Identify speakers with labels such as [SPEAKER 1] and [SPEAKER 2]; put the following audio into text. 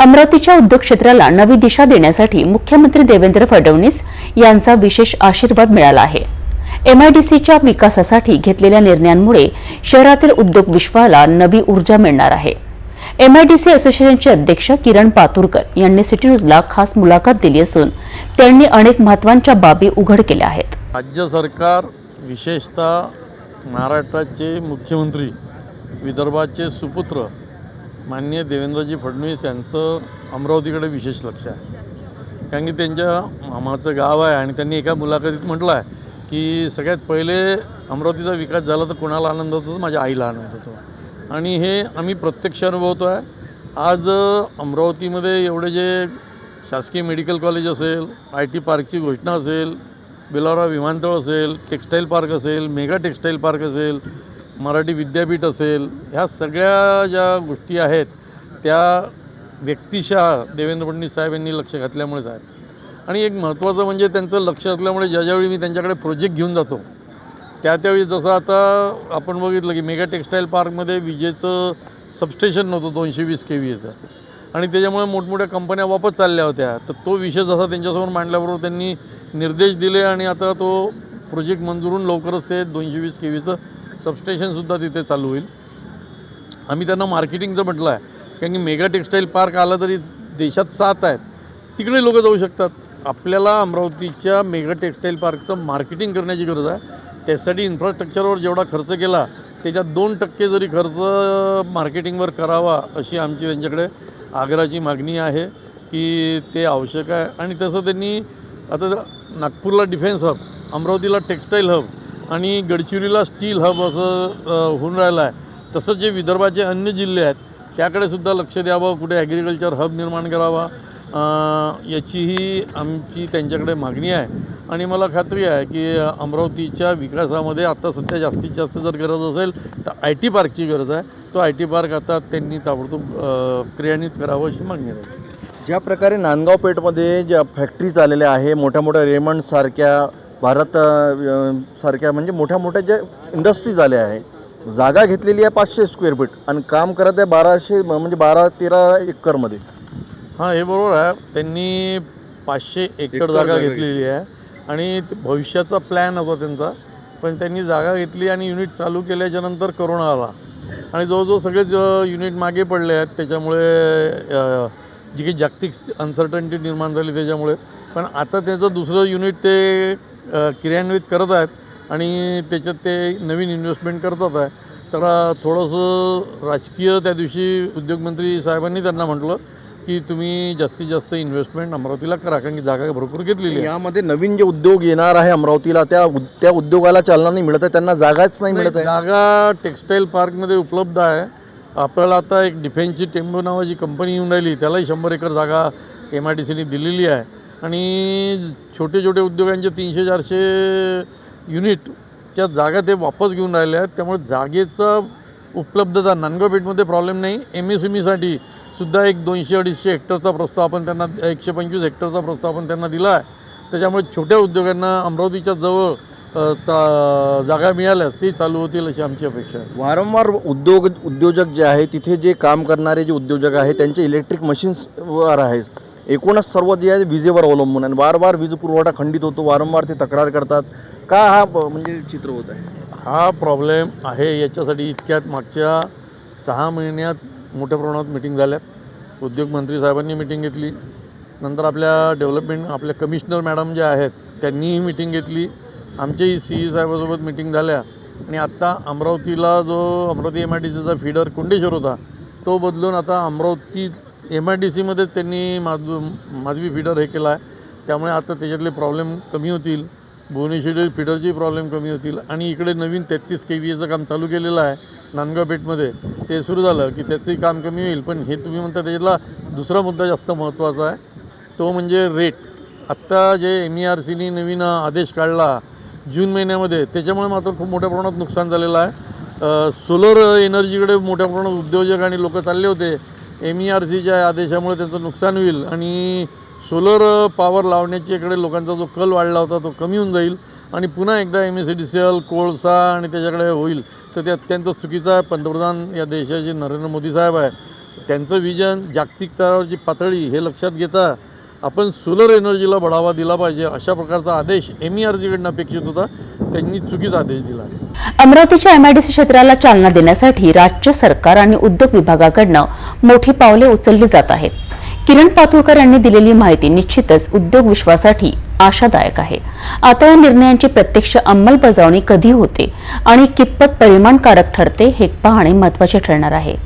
[SPEAKER 1] अमरावतीच्या उद्योग क्षेत्राला नवी दिशा देण्यासाठी मुख्यमंत्री देवेंद्र फडणवीस यांचा विशेष आशीर्वाद मिळाला आहे. एमआयडीसीच्या विकासासाठी घेतलेल्या निर्णयांमुळे शहरातील उद्योग विश्वाला नवी ऊर्जा मिळणार आहे. एमआयडीसी असोसिएशनचे अध्यक्ष किरण पातुरकर यांनी सिटी न्यूजला खास मुलाखत दिली असून त्यांनी अनेक महत्त्वाच्या बाबी उघड केल्या आहेत.
[SPEAKER 2] राज्य सरकार विशेषतः महाराष्ट्राचे मुख्यमंत्री विदर्भाचे सुपुत्र माननीय देवेंद्रजी फडणवीस यांचं अमरावतीकडे विशेष लक्ष आहे. कारण की त्यांच्या मामाचं गाव आहे आणि त्यांनी एका मुलाखतीत म्हटलं आहे की सगळ्यात पहिले अमरावतीचा विकास झाला तर कोणाला आनंद होतो? माझ्या आईला आनंद होतो. आणि हे आम्ही प्रत्यक्ष अनुभवतो आहे. आज अमरावतीमध्ये एवढे जे शासकीय मेडिकल कॉलेज असेल आय टी पार्कची घोषणा असेल बेलारा विमानतळ असेल टेक्स्टाईल पार्क असेल मेगा टेक्स्टाईल पार्क असेल मराठी विद्यापीठ असेल ह्या सगळ्या ज्या गोष्टी आहेत त्या व्यक्तिशः देवेंद्र फडणवीस साहेब यांनी लक्ष घातल्यामुळेच आहे आणि एक महत्त्वाचं म्हणजे त्यांचं लक्ष असल्यामुळे ज्या ज्यावेळी मी त्यांच्याकडे प्रोजेक्ट घेऊन जातो त्या त्यावेळी जसं आता आपण बघितलं की मेगा टेक्स्टाईल पार्कमध्ये विजेचं सबस्टेशन नव्हतं दोनशे वीस के व्हीचं आणि त्याच्यामुळे मोठमोठ्या कंपन्या वापस चालल्या होत्या. तर तो विषय जसा त्यांच्यासमोर मांडल्याबरोबर त्यांनी निर्देश दिले आणि आता तो प्रोजेक्ट मंजुरून लवकरच ते दोनशे वीस के व्हीचं सबस्टेशनसुद्धा तिथे चालू होईल. आम्ही त्यांना मार्केटिंगचं म्हटलं आहे. कारण की मेगा टेक्स्टाईल पार्क आला तरी देशात सात आहेत. तिकडे लोक जाऊ शकतात. आपल्याला अमरावतीच्या मेगा टेक्स्टाईल पार्कचं मार्केटिंग करण्याची गरज आहे. त्यासाठी इन्फ्रास्ट्रक्चरवर जेवढा खर्च केला त्याच्यात दोन टक्के जरी खर्च मार्केटिंगवर करावा अशी आमची त्यांच्याकडे आग्रहाची मागणी आहे की ते आवश्यक आहे. आणि तसं त्यांनी आता नागपूरला डिफेन्स हब अमरावतीला टेक्स्टाईल हब आणि गडचिरोलीला स्टील हब असं होऊन राहिलं आहे. तसंच जे विदर्भाचे अन्य जिल्हे आहेत त्याकडे सुद्धा लक्ष द्यावं कुठे ॲग्रिकल्चर हब निर्माण करावा. याचीही आमची त्यांच्याकडे मागणी आहे. आणि मला खात्री आहे की अमरावतीच्या विकासामध्ये आता सध्या जास्तीत जास्त जर गरज असेल तर आय टी पार्कची गरज आहे. तो आय टी पार्क आता त्यांनी ताबडतोब क्रियान्वित करावं अशी मागणी आहे.
[SPEAKER 3] ज्या प्रकारे नांदगाव पेठमध्ये ज्या फॅक्टरीज आलेल्या आहे मोठ्या मोठ्या रेमंडसारख्या भारत सारख्या म्हणजे मोठ्या मोठ्या ज्या इंडस्ट्रीज आल्या आहे जागा घेतलेली आहे पाचशे स्क्वेअर फीट आणि काम करत आहे बाराशे म्हणजे बारा तेरा एकरमध्ये.
[SPEAKER 2] हां हे बरोबर आहे. त्यांनी पाचशे एकर जागा घेतलेली आहे. आणि भविष्याचा प्लॅन होता त्यांचा. पण त्यांनी जागा घेतली आणि युनिट चालू केल्याच्यानंतर करोना आला. आणि जवळजवळ सगळेच युनिट मागे पडले आहेत. त्याच्यामुळे जी काही जागतिक अनसर्टन्टी निर्माण झाली त्याच्यामुळे. पण आता त्याचं दुसरं युनिट ते क्रियान्वित करत आहेत आणि त्याच्यात ते नवीन इन्व्हेस्टमेंट करतात आहे. तर थोडंसं राजकीय त्या दिवशी उद्योगमंत्री साहेबांनी त्यांना म्हटलं की तुम्ही जास्तीत जास्त इन्व्हेस्टमेंट अमरावतीला करा कारण की जागा भरपूर घेतलेली
[SPEAKER 3] यामध्ये नवीन जे उद्योग येणार आहे अमरावतीला त्या त्या उद्योगाला चालना नाही मिळत आहे त्यांना जागाच नाही मिळत आहे?
[SPEAKER 2] जागा टेक्स्टाईल पार्कमध्ये उपलब्ध आहे. आपल्याला आता एक डिफेन्सची टेम्बो नावाची कंपनी येऊन राहिली त्यालाही शंभर एकर जागा एम आय डी सीने दिलेली आहे. आणि छोटे छोटे उद्योगांचे तीनशे चारशे युनिटच्या जागा ते वापस घेऊन राहिले आहेत. त्यामुळे जागेचा उपलब्धता नांदगावपेठमध्ये प्रॉब्लेम नाही. एम एस एम ईसाठी सुद्धा एक दोनशे अडीचशे हेक्टरचा प्रस्ताव आपण त्यांना एकशे पंचवीस हेक्टरचा प्रस्ताव आपण त्यांना दिला आहे. त्याच्यामुळे छोट्या उद्योगांना अमरावतीच्या जवळ चा जागा मिळाल्यास ते चालू होतील अशी आमची अपेक्षा आहे.
[SPEAKER 3] वारंवार उद्योग उद्योजक जे आहे तिथे जे काम करणारे जे उद्योजक आहे त्यांचे इलेक्ट्रिक मशीन्सवर आहे एकूणच सर्व जे आहे विजेवर अवलंबून आहे. वारंवार वीज पुरवठा खंडित होतो वारंवार ते तक्रार करतात. का हा म्हणजे चित्र होत आहे?
[SPEAKER 2] हा प्रॉब्लेम आहे याच्यासाठी इतक्यात मागच्या सहा महिन्यात मोठ्या प्रमाणात मिटिंग झाल्यात. उद्योगमंत्री साहेबांनी मिटिंग घेतली. नंतर आपल्या डेव्हलपमेंट आपल्या कमिशनर मॅडम ज्या आहेत त्यांनीही मिटिंग घेतली. आमच्याही सी ई साहेबासोबत मिटिंग झाल्या. आणि आत्ता अमरावतीला जो अमरावती एम आय डी सीचा फिडर कुंडेश्वर होता तो बदलून आता अमरावती एम आय डी सीमध्येच त्यांनी माधव माधवी फिडर हे केला आहे त्यामुळे आता त्याच्यातले प्रॉब्लेम कमी होतील. भुवनेश्वरी फिडरचे प्रॉब्लेम कमी होतील. आणि इकडे नवीन तेहतीस के व्ही एचं काम चालू केलेलं आहे नांदगाव पेठमध्ये. ते सुरू झालं की त्याचंही काम कमी होईल. पण हे तुम्ही म्हणता त्याच्यातला दुसरा मुद्दा जास्त महत्त्वाचा आहे. तो म्हणजे रेट आत्ता जे एम ई आर सीनी नवीन आदेश काढला जून महिन्यामध्ये त्याच्यामुळे मात्र खूप मोठ्या प्रमाणात नुकसान झालेलं आहे. सोलर एनर्जीकडे मोठ्या प्रमाणात उद्योजक आणि लोक चालले होते. एम ई आर सीच्या आदेशामुळे त्यांचं नुकसान होईल आणि सोलर पॉवर लावण्याच्या इकडे लोकांचा जो कल वाढला होता तो कमी होऊन जाईल आणि पुन्हा एकदा M S C D C L कोळसा आणि त्याच्याकडे होईल. तर ते अत्यंत चुकीचा आहे. पंतप्रधान या देशाचे नरेंद्र मोदी साहेब आहे. त्यांचं विजन जागतिक स्तरावरची पातळी हे लक्षात घेता आपण सोलर एनर्जीला बढावा दिला पाहिजे. अशा प्रकारचा आदेश एम ई आर जीकडनं अपेक्षित होता. त्यांनी चुकीचा आदेश दिला. आय
[SPEAKER 1] अमरावतीच्या एमआयडीसी क्षेत्राला चालना देण्यासाठी राज्य सरकार आणि उद्योग विभागाकडनं मोठी पावले उचलली जात आहेत. किरण पातुरकर यांनी दिलेली माहिती निश्चितच उद्योग विश्वासाठी आशादायक आहे. आता या निर्णयांची प्रत्यक्ष अंमलबजावणी कधी होते आणि कितपत परिमाणकारक ठरते हे पाहणे महत्त्वाचे ठरणार आहे.